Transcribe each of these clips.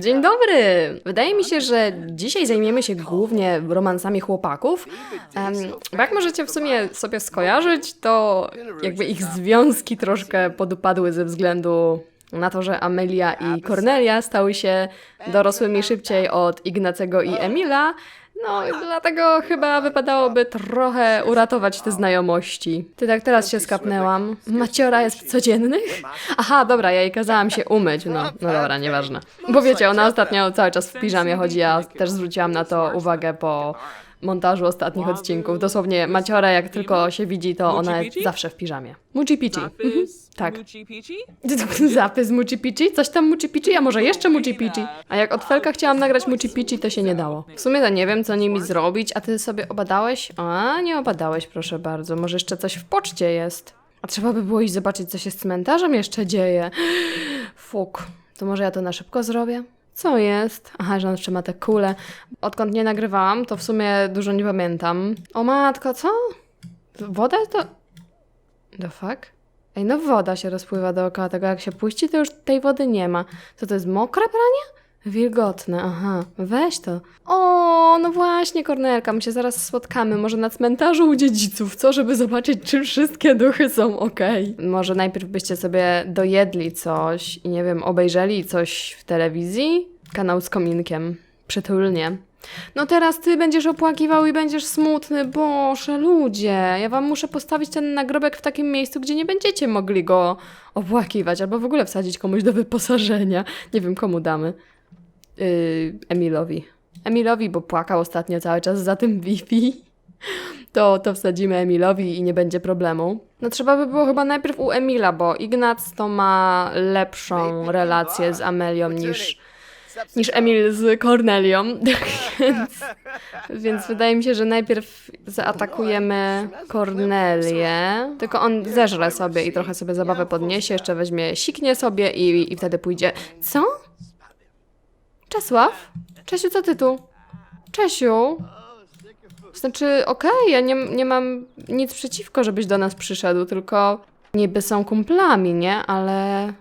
Dzień dobry! Wydaje mi się, że dzisiaj zajmiemy się głównie romansami chłopaków. Bo jak możecie w sumie sobie skojarzyć, to jakby ich związki troszkę podupadły ze względu na to, że Amelia i Cornelia stały się dorosłymi szybciej od Ignacego i Emila. No, i dlatego chyba wypadałoby trochę uratować te znajomości. Ty tak teraz się skapnęłam. Maciora jest w codziennych? Aha, dobra, ja jej kazałam się umyć. No, no dobra, nieważne. Bo wiecie, ona ostatnio cały czas w piżamie chodzi, ja też zwróciłam na to uwagę po montażu ostatnich odcinków. Dosłownie Maciora, jak tylko się widzi, to ona jest Muci-pici? zawsze w piżamie. Muci Pici. Zapis, tak. Zapis Muci Pici? Coś tam Muci Pici? A może jeszcze Muci Pici? A jak od Felka chciałam nagrać Muci Pici, to się nie dało. W sumie to nie wiem, co nimi zrobić, a ty sobie obadałeś? A, nie obadałeś, proszę bardzo. Może jeszcze coś w poczcie jest. A trzeba by było iść zobaczyć, co się z cmentarzem jeszcze dzieje. Fuk. To może ja to na szybko zrobię? Co jest? Aha, że on jeszcze ma te kule. Odkąd nie nagrywałam, to w sumie dużo nie pamiętam. O matko, co? Woda to... The fuck? Ej, no woda się rozpływa dookoła tego. Jak się puści, to już tej wody nie ma. Co to jest mokre pranie? Wilgotne, aha. Weź to. O, no właśnie, Kornelka, my się zaraz spotkamy. Może na cmentarzu u dziedziców, co? Żeby zobaczyć, czy wszystkie duchy są okej. Może najpierw byście sobie dojedli coś i nie wiem, obejrzeli coś w telewizji? Kanał z kominkiem. Przytulnie. No teraz ty będziesz opłakiwał i będziesz smutny. Boże, ludzie, ja wam muszę postawić ten nagrobek w takim miejscu, gdzie nie będziecie mogli go opłakiwać, albo w ogóle wsadzić komuś do wyposażenia. Nie wiem, komu damy. Yy, Emilowi. Emilowi, bo płakał ostatnio cały czas za tym Wi-Fi. To, to wsadzimy Emilowi i nie będzie problemu. No trzeba by było chyba najpierw u Emila, bo Ignac to ma lepszą relację z Amelią niż, niż Emil z Cornelią. więc, więc wydaje mi się, że najpierw zaatakujemy Cornelię. Tylko on zeżre sobie i trochę sobie zabawę podniesie, jeszcze weźmie, siknie sobie i, i wtedy pójdzie. Co? Czesław? Czesiu, co ty tu? Czesiu? Znaczy, okej, ja nie, nie mam nic przeciwko, żebyś do nas przyszedł, tylko niby są kumplami, nie? Ale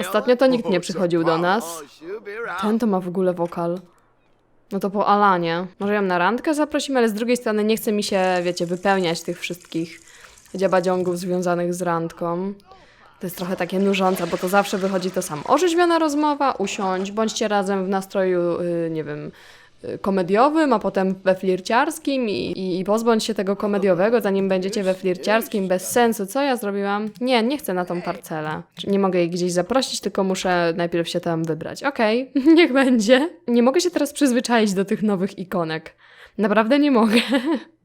Ostatnio to nikt nie przychodził do nas. ten to ma w ogóle wokal. No to po Alanie. Może ją na randkę zaprosimy, ale z drugiej strony nie chce mi się, wiecie, wypełniać tych wszystkich dziabadziągów związanych z randką. To jest trochę takie nużące, bo to zawsze wychodzi to sam. Orzeźwiona rozmowa, usiądź, bądźcie razem w nastroju, yy, nie wiem, yy, komediowym, a potem we flirciarskim i, i, pozbądź się tego komediowego, zanim będziecie we flirciarskim, bez sensu. Co ja zrobiłam? Nie, nie chcę na tą parcelę. Nie mogę jej gdzieś zaprosić, tylko muszę najpierw się tam wybrać. Okej, niech będzie. Nie mogę się teraz przyzwyczaić do tych nowych ikonek. Naprawdę nie mogę.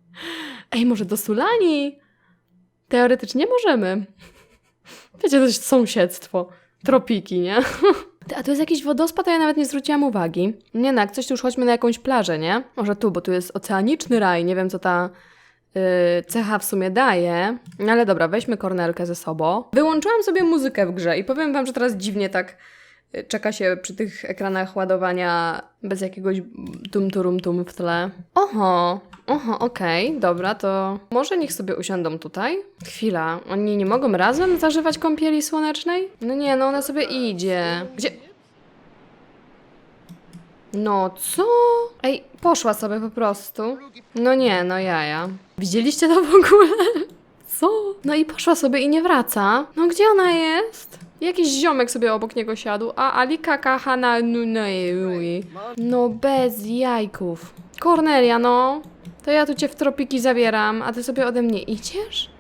Ej, może do Sulani? Teoretycznie możemy. Wiecie, to jest sąsiedztwo. Tropiki, nie? A tu jest jakiś wodospad, a ja nawet nie zwróciłam uwagi. Nie no, jak coś, to już chodźmy na jakąś plażę, nie? Może tu, bo tu jest oceaniczny raj. Nie wiem, co ta yy, cecha w sumie daje. No ale dobra, weźmy kornelkę ze sobą. Wyłączyłam sobie muzykę w grze i powiem wam, że teraz dziwnie tak czeka się przy tych ekranach ładowania bez jakiegoś tum turum tum w tle. Oho, oho, okej, dobra, to może niech sobie usiądą tutaj. Chwila, oni nie mogą razem zażywać kąpieli słonecznej? No nie, no ona sobie idzie. Gdzie? No co? Ej, poszła sobie po prostu. No nie, no jaja. Widzieliście to w ogóle? Co? No i poszła sobie i nie wraca. No gdzie ona jest? Jakiś ziomek sobie obok niego siadł, a Alika Kahana Nunei. No bez jajków. Kornelia, no. To ja tu cię w tropiki zabieram, a ty sobie ode mnie idziesz?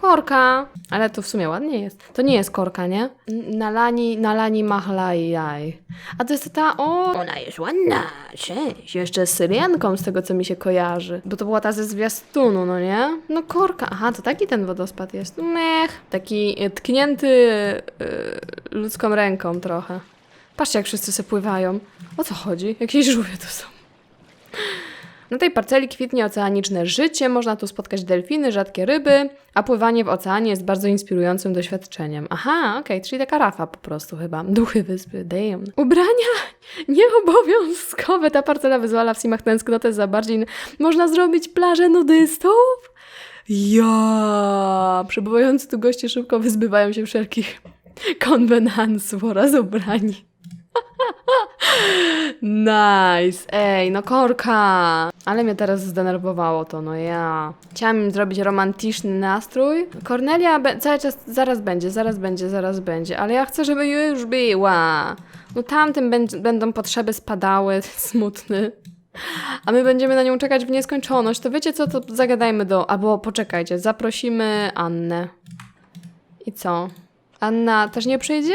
Korka. Ale to w sumie ładnie jest. To nie jest korka, nie? Nalani, nalani machlajaj. A to jest ta, o, ona jest ładna, cześć. Jeszcze z Syrianką, z tego co mi się kojarzy. Bo to była ta ze zwiastunu, no nie? No korka, aha, to taki ten wodospad jest. Mech. Taki y, tknięty y, ludzką ręką trochę. Patrzcie, jak wszyscy se pływają. O co chodzi? Jakieś żółwie to są. Na tej parceli kwitnie oceaniczne życie, można tu spotkać delfiny, rzadkie ryby, a pływanie w oceanie jest bardzo inspirującym doświadczeniem. Aha, okej, czyli taka rafa po prostu chyba. Duchy wyspy, damn. Ubrania nieobowiązkowe. Ta parcela wyzwala w simach tęsknotę za bardziej... Można zrobić plażę nudystów? Ja! Przebywający tu goście szybko wyzbywają się wszelkich konwenansu oraz ubrani. Nice. Ej, no korka. Ale mnie teraz zdenerwowało to, no ja. Chciałam im zrobić romantyczny nastrój. Kornelia cały czas, zaraz będzie, zaraz będzie, zaraz będzie, ale ja chcę, żeby już była. No tamtym będ- będą potrzeby spadały, smutny. A my będziemy na nią czekać w nieskończoność. To wiecie co, to zagadajmy do... Albo poczekajcie, zaprosimy Annę. I co? Anna też nie przyjdzie?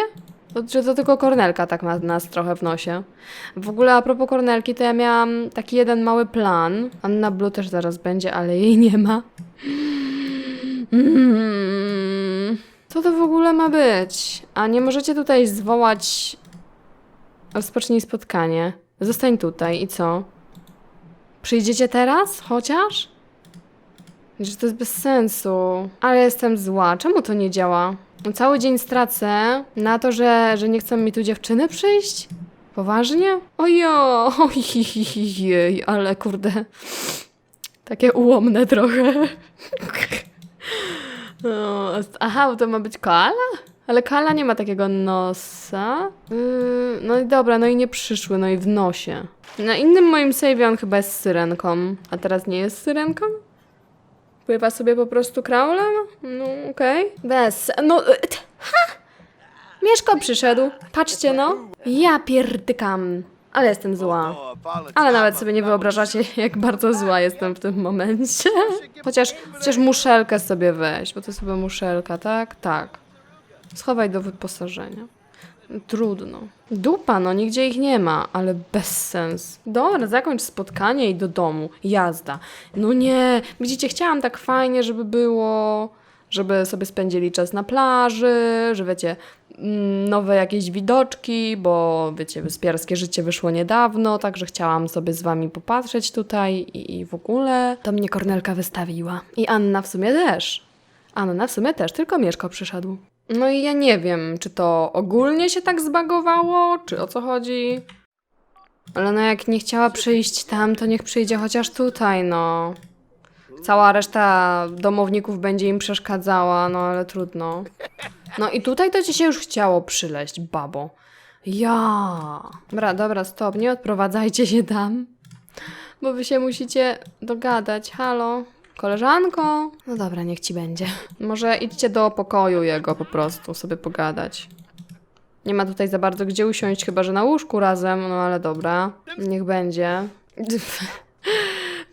To, czy to tylko Kornelka tak ma nas trochę w nosie? W ogóle a propos Kornelki, to ja miałam taki jeden mały plan. Anna Blue też zaraz będzie, ale jej nie ma. Mm. Co to w ogóle ma być? A nie możecie tutaj zwołać... Rozpocznij spotkanie. Zostań tutaj i co? Przyjdziecie teraz? Chociaż? Że to jest bez sensu. Ale jestem zła. Czemu to nie działa? No cały dzień stracę na to, że, że nie chcą mi tu dziewczyny przyjść? Poważnie? Ojo, ojej, ale kurde. Takie ułomne trochę. No, aha, to ma być koala? Ale koala nie ma takiego nosa. Yy, no i dobra, no i nie przyszły, no i w nosie. Na innym moim save on chyba jest syrenką. A teraz nie jest syrenką? Pływa sobie po prostu kraulem? No, okej. Bez. No. y, Ha! Mieszko przyszedł. Patrzcie, no. Ja pierdykam. Ale jestem zła. Ale nawet sobie nie wyobrażacie, jak bardzo zła jestem w tym momencie. Chociaż, chociaż muszelkę sobie weź, bo to sobie muszelka, tak? Tak. Schowaj do wyposażenia. Trudno. Dupa, no nigdzie ich nie ma, ale bez sens. Dobra, zakończ spotkanie i do domu. Jazda. No nie, widzicie, chciałam tak fajnie, żeby było, żeby sobie spędzili czas na plaży, że wiecie, mm, nowe jakieś widoczki, bo wiecie, wyspiarskie życie wyszło niedawno, także chciałam sobie z wami popatrzeć tutaj i, i w ogóle. To mnie Kornelka wystawiła. I Anna w sumie też. Anna w sumie też, tylko Mieszko przyszedł. No i ja nie wiem, czy to ogólnie się tak zbagowało, czy o co chodzi. Ale no jak nie chciała przyjść tam, to niech przyjdzie chociaż tutaj, no. Cała reszta domowników będzie im przeszkadzała, no ale trudno. No i tutaj to ci się już chciało przyleść, babo. Ja. Dobra, dobra, stop, nie odprowadzajcie się tam. Bo wy się musicie dogadać. Halo? Koleżanko? No dobra, niech ci będzie. Może idźcie do pokoju jego po prostu, sobie pogadać. Nie ma tutaj za bardzo gdzie usiąść, chyba że na łóżku razem, no ale dobra. Niech będzie.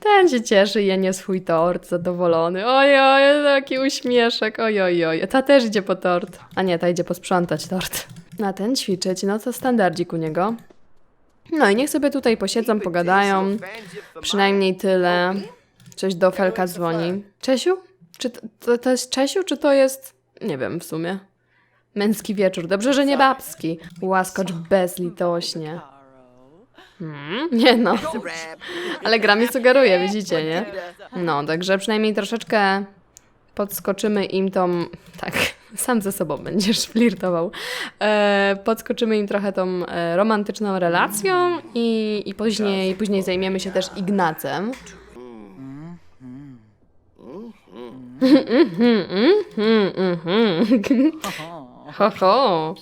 Ten się cieszy, je nie swój tort, zadowolony. Ojoj, taki uśmieszek, ojoj. Ta też idzie po tort. A nie, ta idzie posprzątać tort. Na ten ćwiczyć, no to standardzik u niego. No i niech sobie tutaj posiedzą, pogadają. Przynajmniej tyle. Coś do Felka dzwoni. Czesiu? Czy to, to, to jest Czesiu, czy to jest... Nie wiem w sumie. Męski wieczór. Dobrze, że nie babski. Łaskocz bezlitośnie. Hmm? Nie no. Ale gra mi sugeruje, widzicie, nie? No, także przynajmniej troszeczkę podskoczymy im tą... Tak, sam ze sobą będziesz flirtował. E, podskoczymy im trochę tą e, romantyczną relacją i, i później, później zajmiemy się też Ignacem. Ho, ho.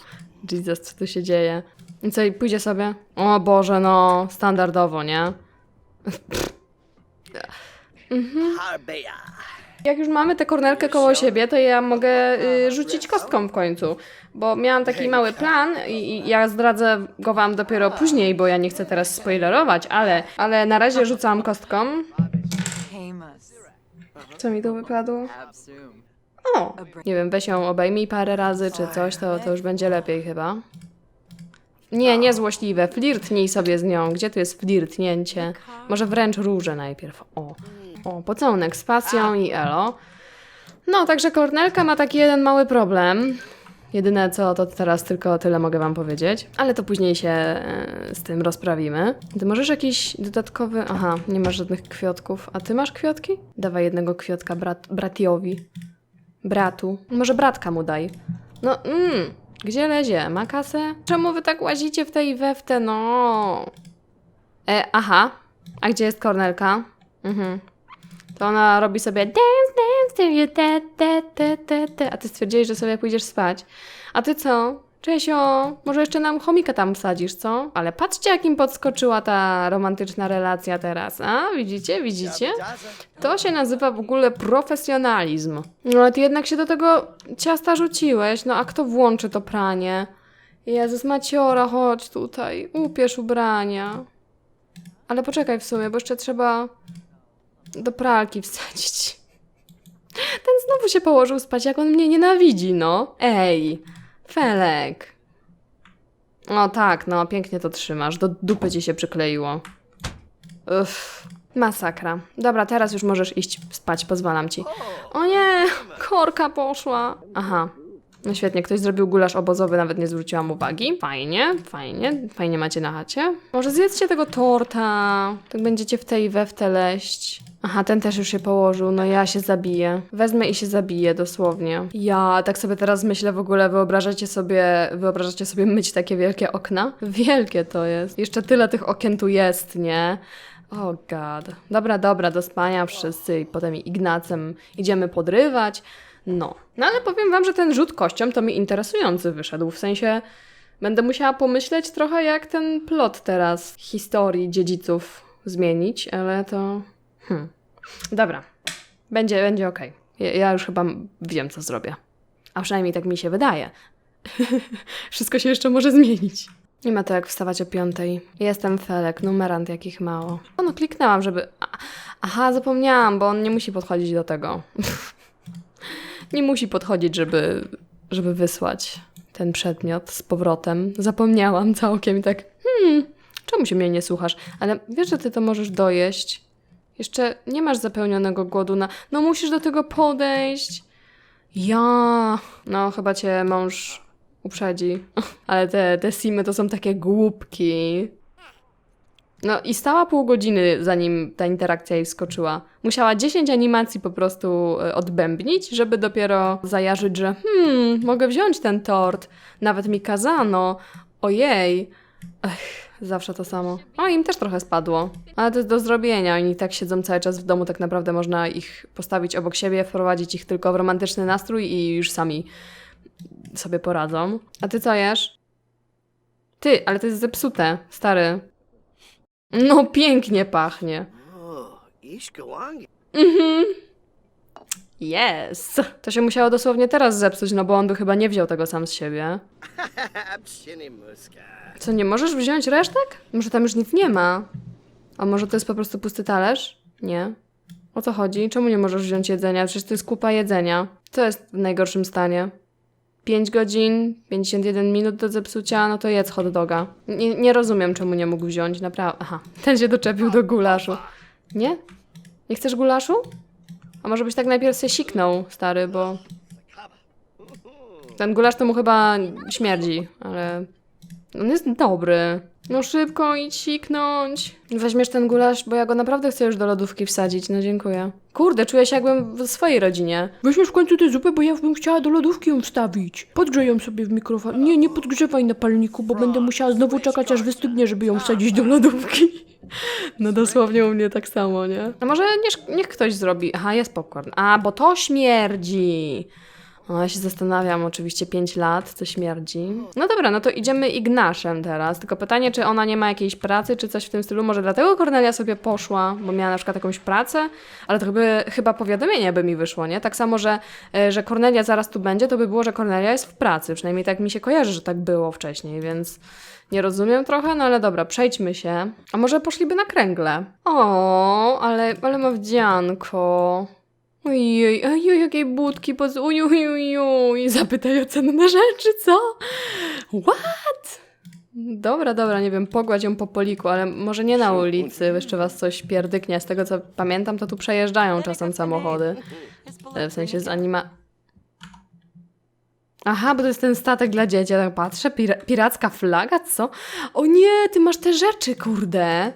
Jesus, co tu się dzieje? I co, i pójdzie sobie? O Boże, no, standardowo, nie? Jak już mamy tę kornelkę koło siebie, to ja mogę y, rzucić kostką w końcu. Bo miałam taki mały plan i, i ja zdradzę go wam dopiero później, bo ja nie chcę teraz spoilerować, ale, ale na razie rzucam kostką. Co mi tu wypadło? O! Nie wiem, weź ją obejmij parę razy czy coś, to, to już będzie lepiej chyba. Nie, nie złośliwe. Flirtnij sobie z nią. Gdzie tu jest flirtnięcie? Może wręcz róże najpierw. O, o, pocałunek z pasją i elo. No, także Kornelka ma taki jeden mały problem. Jedyne co, to teraz tylko tyle mogę wam powiedzieć. Ale to później się e, z tym rozprawimy. Ty możesz jakiś dodatkowy... Aha, nie masz żadnych kwiatków. A ty masz kwiatki? Dawaj jednego kwiatka brat, bratiowi. Bratu. Może bratka mu daj. No, mm, gdzie lezie? Ma kasę? Czemu wy tak łazicie w tej we w te, no? E, aha. A gdzie jest Kornelka? Mhm. To ona robi sobie you, te, te, te, te, te. A ty stwierdziłeś, że sobie pójdziesz spać. A ty co? Czesio, może jeszcze nam chomika tam wsadzisz, co? Ale patrzcie, jak im podskoczyła ta romantyczna relacja teraz, a? Widzicie, widzicie? To się nazywa w ogóle profesjonalizm. No ale ty jednak się do tego ciasta rzuciłeś, no a kto włączy to pranie? Jezus, Maciora, chodź tutaj, upierz ubrania. Ale poczekaj w sumie, bo jeszcze trzeba do pralki wsadzić. Ten znowu się położył spać, jak on mnie nienawidzi, no. Ej, Felek. O tak, no, pięknie to trzymasz. Do dupy ci się przykleiło. Uff, masakra. Dobra, teraz już możesz iść spać, pozwalam ci. O nie, korka poszła. Aha. No świetnie, ktoś zrobił gulasz obozowy, nawet nie zwróciłam uwagi. Fajnie, fajnie, fajnie macie na chacie. Może zjedzcie tego torta, tak będziecie w tej i leść. Aha, ten też już się położył, no ja się zabiję. Wezmę i się zabiję, dosłownie. Ja tak sobie teraz myślę w ogóle, wyobrażacie sobie, wyobrażacie sobie myć takie wielkie okna? Wielkie to jest. Jeszcze tyle tych okien tu jest, nie? O oh god. Dobra, dobra, do spania wszyscy i potem Ignacem idziemy podrywać. No. No ale powiem wam, że ten rzut kością to mi interesujący wyszedł. W sensie będę musiała pomyśleć trochę jak ten plot teraz historii dziedziców zmienić, ale to... Hmm. Dobra. Będzie, będzie okej. Ja, już chyba wiem, co zrobię. A przynajmniej tak mi się wydaje. Wszystko się jeszcze może zmienić. Nie ma to jak wstawać o piątej. Jestem Felek, numerant jakich mało. O, no kliknęłam, żeby... Aha, zapomniałam, bo on nie musi podchodzić do tego. nie musi podchodzić, żeby, żeby wysłać ten przedmiot z powrotem. Zapomniałam całkiem i tak, hmm, czemu się mnie nie słuchasz? Ale wiesz, że ty to możesz dojeść. Jeszcze nie masz zapełnionego głodu na... No musisz do tego podejść. Ja... No, chyba cię mąż uprzedzi. Ale te, te simy to są takie głupki. No i stała pół godziny, zanim ta interakcja jej wskoczyła. Musiała 10 animacji po prostu e, odbębnić, żeby dopiero zajarzyć, że hmm, mogę wziąć ten tort. Nawet mi kazano. Ojej. Ech, zawsze to samo. O, im też trochę spadło. Ale to jest do zrobienia. Oni tak siedzą cały czas w domu, tak naprawdę można ich postawić obok siebie, wprowadzić ich tylko w romantyczny nastrój i już sami sobie poradzą. A ty co jesz? Ty, ale to jest zepsute, stary. No pięknie pachnie. Oh, goang. Yes. To się musiało dosłownie teraz zepsuć, no bo on by chyba nie wziął tego sam z siebie. Co, nie możesz wziąć resztek? Może tam już nic nie ma? A może to jest po prostu pusty talerz? Nie. O co chodzi? Czemu nie możesz wziąć jedzenia? Przecież to jest kupa jedzenia. Co jest w najgorszym stanie? 5 godzin, 51 minut do zepsucia, no to jedz hot doga. Nie, nie rozumiem, czemu nie mógł wziąć, naprawdę. Aha, ten się doczepił do gulaszu. Nie? Nie chcesz gulaszu? A może byś tak najpierw się siknął, stary, bo... Ten gulasz to mu chyba śmierdzi, ale... On jest dobry. No szybko idź siknąć. Weźmiesz ten gulasz, bo ja go naprawdę chcę już do lodówki wsadzić, no dziękuję. Kurde, czuję się jakbym w swojej rodzinie. Weźmiesz w końcu tę zupę, bo ja bym chciała do lodówki ją wstawić. Podgrzej ją sobie w mikrofon. Nie, nie podgrzewaj na palniku, bo będę musiała znowu czekać, aż wystygnie, żeby ją wsadzić do lodówki. No dosłownie u mnie tak samo, nie? A może niech, niech ktoś zrobi. Aha, jest popcorn. A, bo to śmierdzi. O, ja się zastanawiam, oczywiście 5 lat, co śmierdzi. No dobra, no to idziemy Ignaszem teraz. Tylko pytanie, czy ona nie ma jakiejś pracy, czy coś w tym stylu. Może dlatego Kornelia sobie poszła, bo miała na przykład jakąś pracę, ale to chyba, chyba powiadomienie by mi wyszło, nie? Tak samo, że, e, że Kornelia zaraz tu będzie, to by było, że Kornelia jest w pracy. Przynajmniej tak mi się kojarzy, że tak było wcześniej, więc nie rozumiem trochę, no ale dobra, przejdźmy się. A może poszliby na kręgle? O, ale, ale ma wdzianko. Ojej, ojej, jakiej budki, poz... uj, uj, uj, uj. Zapytaj o cenę na rzeczy, co? What? Dobra, dobra, nie wiem, pogładź ją po poliku, ale może nie na ulicy, jeszcze was coś pierdyknie. Z tego co pamiętam, to tu przejeżdżają czasem samochody. E, W sensie z anima... Aha, bo to jest ten statek dla dzieci. Ja tak patrzę, pira- piracka flaga, co? O nie, ty masz te rzeczy, kurde.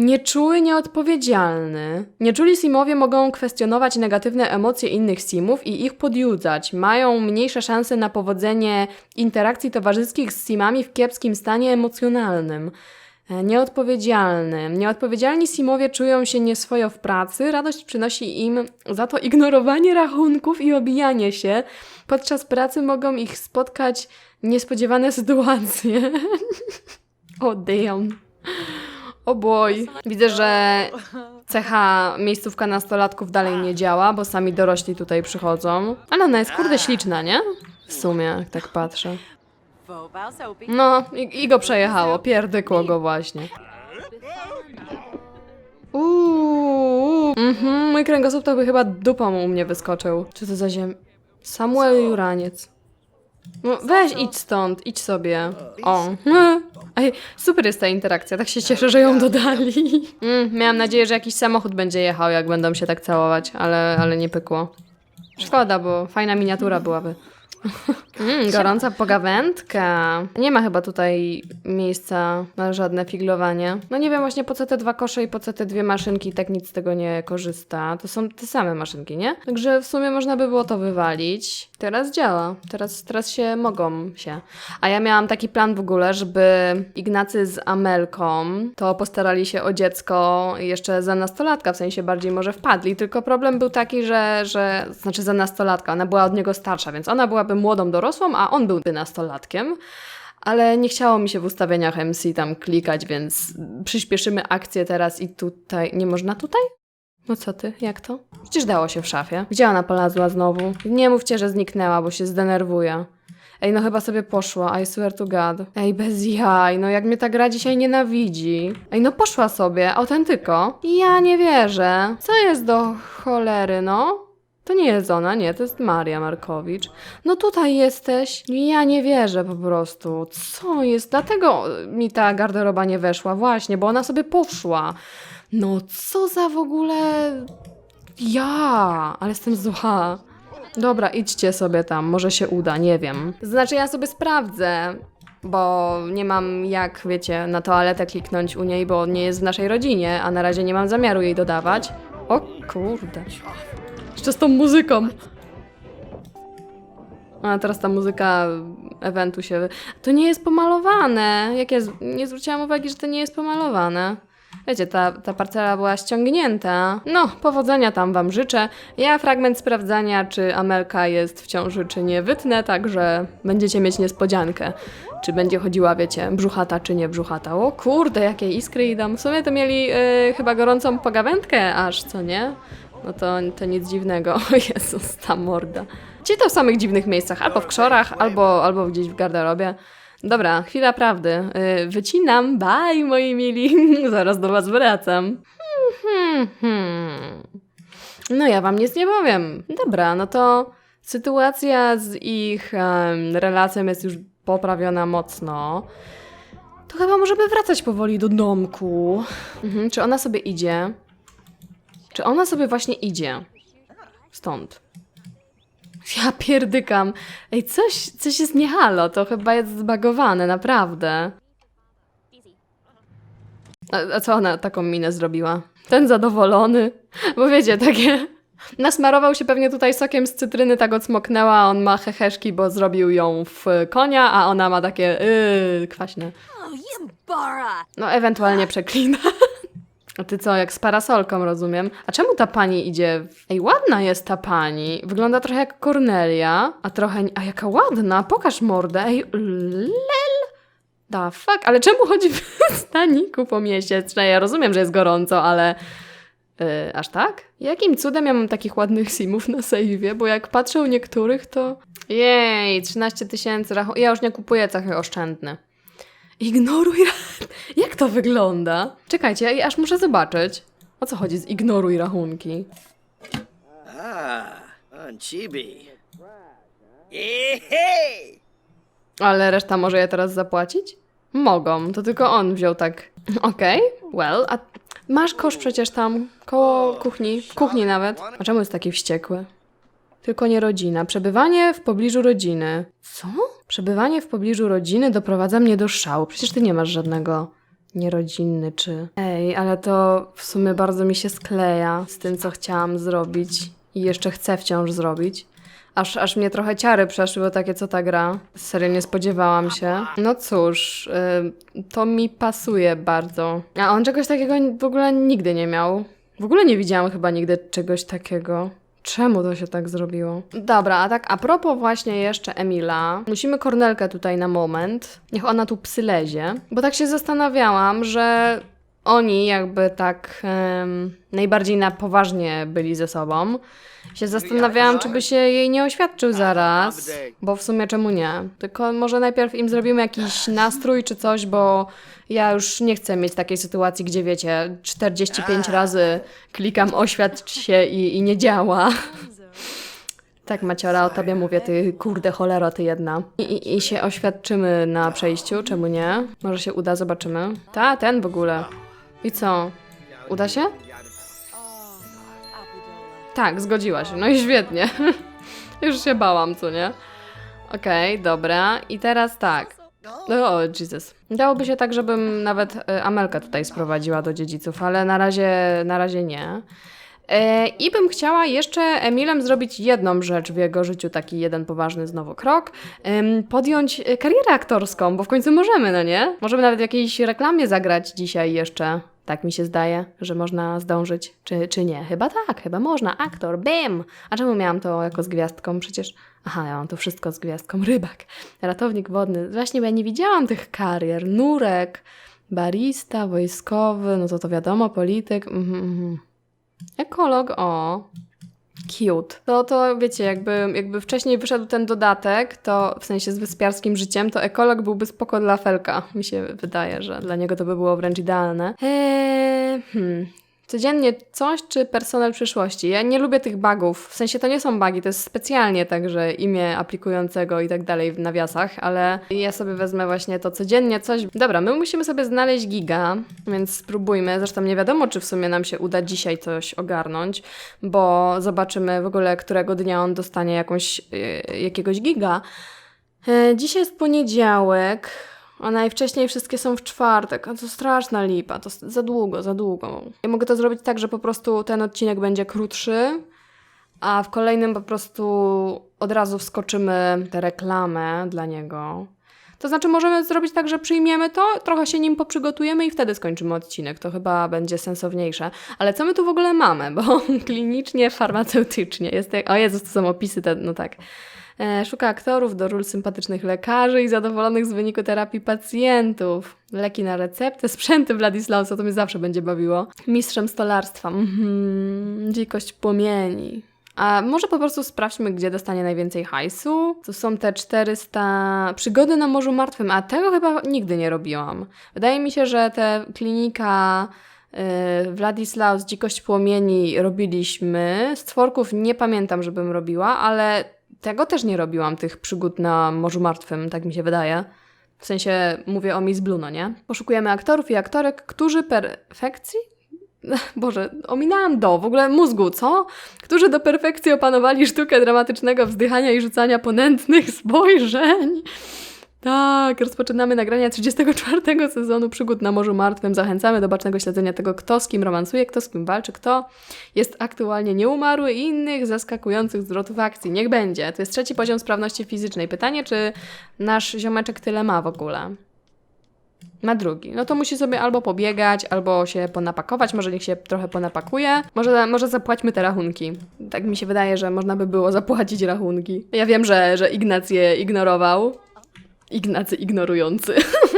Nieczuły, nieodpowiedzialny. Nieczuli simowie mogą kwestionować negatywne emocje innych simów i ich podjudzać. Mają mniejsze szanse na powodzenie interakcji towarzyskich z simami w kiepskim stanie emocjonalnym. E, Nieodpowiedzialny. Nieodpowiedzialni Simowie czują się nieswojo w pracy. Radość przynosi im za to ignorowanie rachunków i obijanie się. Podczas pracy mogą ich spotkać niespodziewane sytuacje. o damn. O boj. Widzę, że cecha miejscówka nastolatków dalej nie działa, bo sami dorośli tutaj przychodzą. Ale ona jest kurde śliczna, nie? W sumie, jak tak patrzę. No, i, i go przejechało. Pierdykło go właśnie. Uuu, mhm, mój kręgosłup to by chyba dupą u mnie wyskoczył. Czy to za ziem... Samuel Juraniec. No weź idź stąd, idź sobie. O. Ej, super jest ta interakcja, tak się cieszę, że ją dodali. Mm, miałam nadzieję, że jakiś samochód będzie jechał, jak będą się tak całować, ale, ale nie pykło. Szkoda, bo fajna miniatura byłaby. Mm, gorąca pogawędka. Nie ma chyba tutaj miejsca na żadne figlowanie. No nie wiem właśnie po co te dwa kosze i po co te dwie maszynki, tak nic z tego nie korzysta. To są te same maszynki, nie? Także w sumie można by było to wywalić. Teraz działa. Teraz, teraz się mogą się. A ja miałam taki plan w ogóle, żeby Ignacy z Amelką to postarali się o dziecko jeszcze za nastolatka, w sensie bardziej może wpadli, tylko problem był taki, że, że znaczy za nastolatka, ona była od niego starsza, więc ona byłaby młodą dorosłą, a on byłby nastolatkiem. Ale nie chciało mi się w ustawieniach MC tam klikać, więc przyspieszymy akcję teraz i tutaj. Nie można tutaj? No co ty, jak to? Przecież dało się w szafie. Gdzie ona polazła znowu? Nie mówcie, że zniknęła, bo się zdenerwuje. Ej, no chyba sobie poszła, I swear to God. Ej, bez jaj, no jak mnie ta gra dzisiaj nienawidzi. Ej, no poszła sobie, autentyko. Ja nie wierzę. Co jest do cholery, no? To nie jest ona, nie, to jest Maria Markowicz. No tutaj jesteś. Ja nie wierzę po prostu. Co jest? Dlatego mi ta garderoba nie weszła, właśnie, bo ona sobie poszła. No co za w ogóle... Ja, ale jestem zła. Dobra, idźcie sobie tam, może się uda, nie wiem. Znaczy, ja sobie sprawdzę, bo nie mam jak, wiecie, na toaletę kliknąć u niej, bo nie jest w naszej rodzinie, a na razie nie mam zamiaru jej dodawać. O kurde. Jeszcze z tą muzyką. A teraz ta muzyka eventu się. To nie jest pomalowane. Jak ja z... nie zwróciłam uwagi, że to nie jest pomalowane. Wiecie, ta, ta parcela była ściągnięta. No, powodzenia tam Wam życzę. Ja fragment sprawdzania, czy Amelka jest w ciąży, czy nie, wytnę, także będziecie mieć niespodziankę. Czy będzie chodziła, wiecie, brzuchata, czy nie brzuchata. O kurde, jakie iskry idą. W sumie to mieli yy, chyba gorącą pogawędkę aż, co nie? No to, to nic dziwnego. O Jezus, ta morda. Ci to w samych dziwnych miejscach, albo w krzorach, albo, albo gdzieś w garderobie. Dobra, chwila prawdy. Yy, wycinam, bye moi mili. Zaraz do was wracam. Hmm, hmm. No ja wam nic nie powiem. Dobra, no to sytuacja z ich em, relacją jest już poprawiona mocno. To chyba możemy wracać powoli do domku. Mhm, czy ona sobie idzie? Czy ona sobie właśnie idzie? Stąd. Ja pierdykam. Ej, coś, coś jest nie halo, to chyba jest zbagowane, naprawdę. A, a co ona taką minę zrobiła? Ten zadowolony. Bo wiecie, takie... Nasmarował się pewnie tutaj sokiem z cytryny, tak odsmoknęła, a on ma heheszki, bo zrobił ją w konia, a ona ma takie yy, kwaśne. Oh! No, ewentualnie przeklina. A ty co, jak z parasolką, rozumiem? A czemu ta pani idzie? Ej, ładna jest ta pani. Wygląda trochę jak Cornelia, a trochę... A jaka ładna, pokaż mordę. Ej, lel. Da fuck, ale czemu chodzi w staniku po mieście? Ja rozumiem, że jest gorąco, ale... Yy, aż tak? Jakim cudem ja mam takich ładnych simów na sejwie? Bo jak patrzę u niektórych, to... Jej, 13 tysięcy rachu... Ja już nie kupuję cechy oszczędne. Ignoruj rachunki. Jak to wygląda? Czekajcie, ja aż muszę zobaczyć. O co chodzi z ignoruj rachunki? Ah, on chibi. Ale reszta może je teraz zapłacić? Mogą, to tylko on wziął tak. Okej, well, a masz kosz przecież tam, koło kuchni, w kuchni nawet. A czemu jest taki wściekły? Tylko nie rodzina. Przebywanie w pobliżu rodziny. Co? Przebywanie w pobliżu rodziny doprowadza mnie do szału. Przecież ty nie masz żadnego nierodzinny czy... Ej, ale to w sumie bardzo mi się skleja z tym, co chciałam zrobić i jeszcze chcę wciąż zrobić. Aż, aż mnie trochę ciary przeszły, bo takie co ta gra. Serio nie spodziewałam się. No cóż, y, to mi pasuje bardzo. A on czegoś takiego w ogóle nigdy nie miał. W ogóle nie widziałam chyba nigdy czegoś takiego. Czemu to się tak zrobiło? Dobra, a tak a propos właśnie jeszcze Emila, musimy Kornelkę tutaj na moment. Niech ona tu psylezie. Bo tak się zastanawiałam, że oni jakby tak em, najbardziej na poważnie byli ze sobą. Się zastanawiałam, czy by się jej nie oświadczył zaraz, bo w sumie czemu nie? Tylko może najpierw im zrobimy jakiś nastrój czy coś, bo ja już nie chcę mieć takiej sytuacji, gdzie wiecie, 45 razy klikam oświadcz się i, i nie działa. Tak, Maciora, o tobie mówię, ty kurde cholero, ty jedna. I, i, I się oświadczymy na przejściu, czemu nie? Może się uda, zobaczymy. Ta, ten w ogóle. I co? Uda się? Tak, zgodziła się. No i świetnie. Już się bałam, co nie? Okej, dobra. I teraz tak. O, Jesus. Dałoby się tak, żebym nawet e, Amelkę tutaj sprowadziła do dziedziców, ale na razie, na razie nie. E, I bym chciała jeszcze Emilem zrobić jedną rzecz w jego życiu, taki jeden poważny znowu krok. Podjąć e, karierę aktorską, bo w końcu możemy, no nie? Możemy nawet w jakiejś reklamie zagrać dzisiaj jeszcze. Tak mi się zdaje, że można zdążyć. Czy, czy nie? Chyba tak, chyba można. Aktor, bim! A czemu miałam to jako z gwiazdką? Przecież. Aha, ja mam to wszystko z gwiazdką. Rybak, ratownik wodny. Właśnie, bo ja nie widziałam tych karier. Nurek, barista, wojskowy, no to to wiadomo, polityk. Mhm, mhm. Ekolog, o. Cute. To, to wiecie, jakby, jakby wcześniej wyszedł ten dodatek, to w sensie z wyspiarskim życiem, to ekolog byłby spoko dla Felka. Mi się wydaje, że dla niego to by było wręcz idealne. Eee, hmm. Codziennie coś czy personel przyszłości? Ja nie lubię tych bugów. W sensie to nie są bugi, to jest specjalnie także imię aplikującego i tak dalej w nawiasach, ale ja sobie wezmę właśnie to codziennie coś. Dobra, my musimy sobie znaleźć giga, więc spróbujmy. Zresztą nie wiadomo, czy w sumie nam się uda dzisiaj coś ogarnąć, bo zobaczymy w ogóle, którego dnia on dostanie jakąś, yy, jakiegoś giga. E, Dzisiaj jest poniedziałek, a najwcześniej wszystkie są w czwartek, a to straszna lipa, to za długo, za długo. Ja mogę to zrobić tak, że po prostu ten odcinek będzie krótszy, a w kolejnym po prostu od razu wskoczymy tę reklamę dla niego. To znaczy możemy zrobić tak, że przyjmiemy to, trochę się nim poprzygotujemy i wtedy skończymy odcinek. To chyba będzie sensowniejsze. Ale co my tu w ogóle mamy? Bo klinicznie, farmaceutycznie jest... jak- O Jezus, to są opisy, te, no tak. E, Szuka aktorów do ról sympatycznych lekarzy i zadowolonych z wyniku terapii pacjentów. Leki na receptę, sprzęty Wladisławsa, to mnie zawsze będzie bawiło. Mistrzem stolarstwa, mhm. dzikość płomieni. A może po prostu sprawdźmy, gdzie dostanie najwięcej hajsu? To są te 400 przygody na Morzu Martwym, a tego chyba nigdy nie robiłam. Wydaje mi się, że te klinika yy, Władysław z Dzikość Płomieni robiliśmy. Stworków nie pamiętam, żebym robiła, ale tego też nie robiłam, tych przygód na Morzu Martwym, tak mi się wydaje. W sensie mówię o Miss Blue, no nie? Poszukujemy aktorów i aktorek, którzy perfekcji? Boże, ominęłam do, w ogóle mózgu, co? Którzy do perfekcji opanowali sztukę dramatycznego wzdychania i rzucania ponętnych spojrzeń. Tak, rozpoczynamy nagrania 34 sezonu Przygód na Morzu Martwym. Zachęcamy do bacznego śledzenia tego, kto z kim romansuje, kto z kim walczy, kto jest aktualnie nieumarły i innych zaskakujących zwrotów akcji. Niech będzie. To jest trzeci poziom sprawności fizycznej. Pytanie, czy nasz ziomeczek tyle ma w ogóle? Ma drugi. No to musi sobie albo pobiegać, albo się ponapakować. Może niech się trochę ponapakuje. Może, może zapłaćmy te rachunki. Tak mi się wydaje, że można by było zapłacić rachunki. Ja wiem, że, że Ignacy je ignorował. Ignacy ignorujący.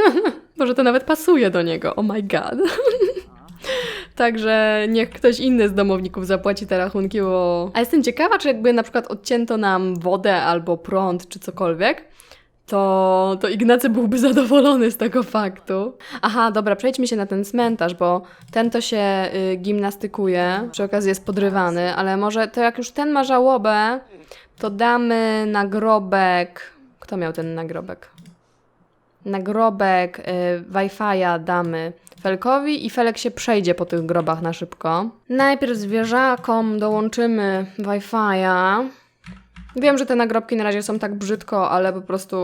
Może to nawet pasuje do niego. Oh my god. Także niech ktoś inny z domowników zapłaci te rachunki, bo... A jestem ciekawa, czy jakby na przykład odcięto nam wodę albo prąd, czy cokolwiek, to, to Ignacy byłby zadowolony z tego faktu. Aha, dobra, przejdźmy się na ten cmentarz, bo ten to się y, gimnastykuje, przy okazji jest podrywany, ale może to jak już ten ma żałobę, to damy nagrobek... Kto miał ten nagrobek? Nagrobek y, Wi-Fi'a damy Felkowi i Felek się przejdzie po tych grobach na szybko. Najpierw zwierzakom dołączymy Wi-Fi'a. Wiem, że te nagrobki na razie są tak brzydko, ale po prostu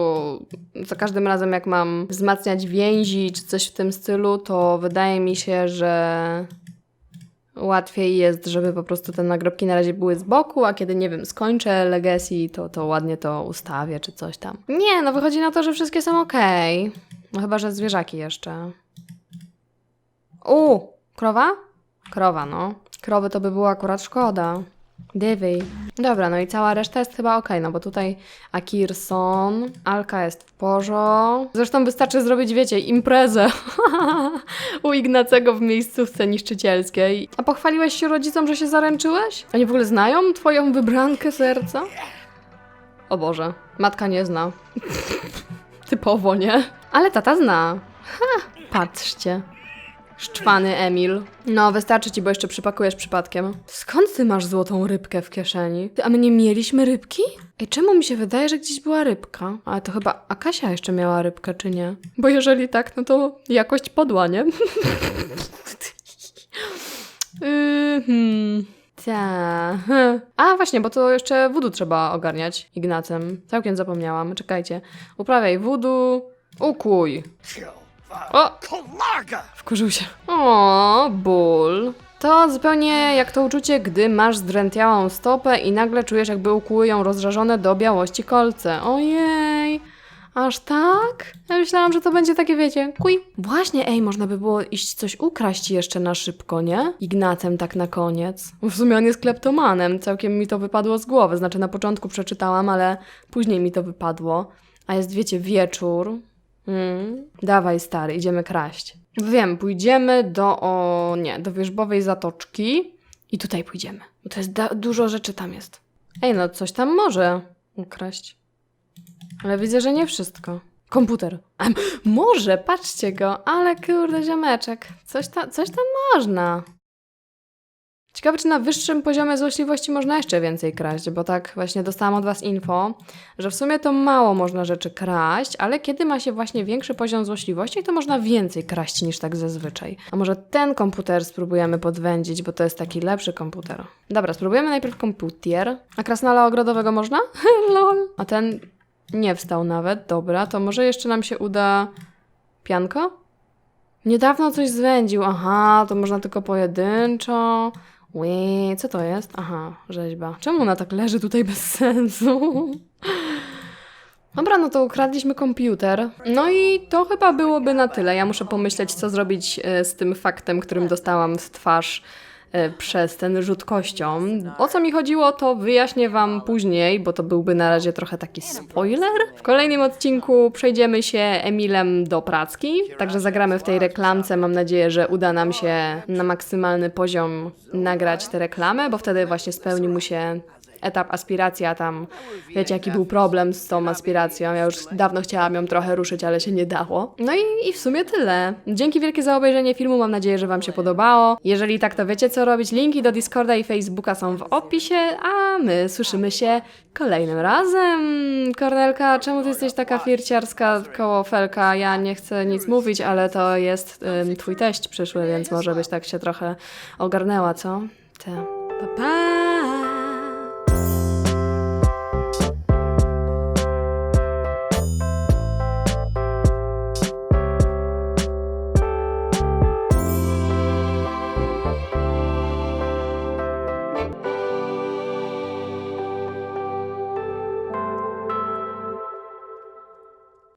za każdym razem jak mam wzmacniać więzi czy coś w tym stylu, to wydaje mi się, że łatwiej jest, żeby po prostu te nagrobki na razie były z boku, a kiedy, nie wiem, skończę Legacy, to, to ładnie to ustawię, czy coś tam. Nie, no wychodzi na to, że wszystkie są okej. No chyba, że zwierzaki jeszcze. U, krowa? Krowa, no. Krowy to by było akurat szkoda. Dywy. Dobra, no i cała reszta jest chyba okej, no bo tutaj Akirson, Alka jest w porządku. Zresztą wystarczy zrobić, wiecie, imprezę u Ignacego w miejscówce niszczycielskiej. A pochwaliłeś się rodzicom, że się zaręczyłeś? Oni w ogóle znają twoją wybrankę serca? O Boże, matka nie zna. Typowo, nie? Ale tata zna. Ha, patrzcie. Szczwany Emil. No, wystarczy ci, bo jeszcze przypakujesz przypadkiem. Skąd ty masz złotą rybkę w kieszeni? Ty, a my nie mieliśmy rybki? Ej, czemu mi się wydaje, że gdzieś była rybka? Ale to chyba Akasia jeszcze miała rybkę, czy nie? Bo jeżeli tak, no to jakość podła, nie? Yy, hmm. Ta. hm. A właśnie, bo to jeszcze wudu trzeba ogarniać Ignacem. Całkiem zapomniałam. Czekajcie. Uprawiaj wudu. Ukuj. O! Wkurzył się. O, ból. To zupełnie jak to uczucie, gdy masz zdrętwiałą stopę i nagle czujesz, jakby ukłują rozżarzone do białości kolce. Ojej. Aż tak? Ja myślałam, że to będzie takie, wiecie, kuj. Właśnie, ej, można by było iść coś ukraść jeszcze na szybko, nie? Ignacem tak na koniec. W sumie on jest kleptomanem, całkiem mi to wypadło z głowy. Znaczy na początku przeczytałam, ale później mi to wypadło. A jest, wiecie, wieczór. Mm. Dawaj, stary, idziemy kraść. Wiem, pójdziemy do, o nie, do wierzbowej zatoczki i tutaj pójdziemy. Bo to jest dużo rzeczy tam jest. Ej, no coś tam może ukraść. Ale widzę, że nie wszystko. Komputer. Może, patrzcie go, ale kurde ziomeczek. Coś, ta, coś tam można. Ciekawe, czy na wyższym poziomie złośliwości można jeszcze więcej kraść, bo tak właśnie dostałam od Was info, że w sumie to mało można rzeczy kraść, ale kiedy ma się właśnie większy poziom złośliwości, to można więcej kraść niż tak zazwyczaj. A może ten komputer spróbujemy podwędzić, bo to jest taki lepszy komputer. Dobra, spróbujemy najpierw komputer. A krasnala ogrodowego można? Lol. A ten nie wstał nawet. Dobra, to może jeszcze nam się uda... Pianko? Niedawno coś zwędził. Aha, to można tylko pojedynczo. Ui, co to jest? Aha, rzeźba. Czemu ona tak leży tutaj bez sensu? Dobra, no to ukradliśmy komputer. No i to chyba byłoby na tyle. Ja muszę pomyśleć, co zrobić e, z tym faktem, którym dostałam w twarz przez ten rzut kością. O co mi chodziło, to wyjaśnię Wam później, bo to byłby na razie trochę taki spoiler. W kolejnym odcinku przejdziemy się Emilem do pracki, także zagramy w tej reklamce. Mam nadzieję, że uda nam się na maksymalny poziom nagrać tę reklamę, bo wtedy właśnie spełni mu się etap aspiracja tam. Wiecie, jaki był problem z tą aspiracją. Ja już dawno chciałam ją trochę ruszyć, ale się nie dało. No i, i w sumie tyle. Dzięki wielkie za obejrzenie filmu. Mam nadzieję, że Wam się podobało. Jeżeli tak, to wiecie co robić. Linki do Discorda i Facebooka są w opisie, a my słyszymy się kolejnym razem. Kornelka, czemu ty jesteś taka flirciarska koło Felka? Ja nie chcę nic mówić, ale to jest ym, twój teść przyszły, więc może byś tak się trochę ogarnęła, co? Te. Pa, pa!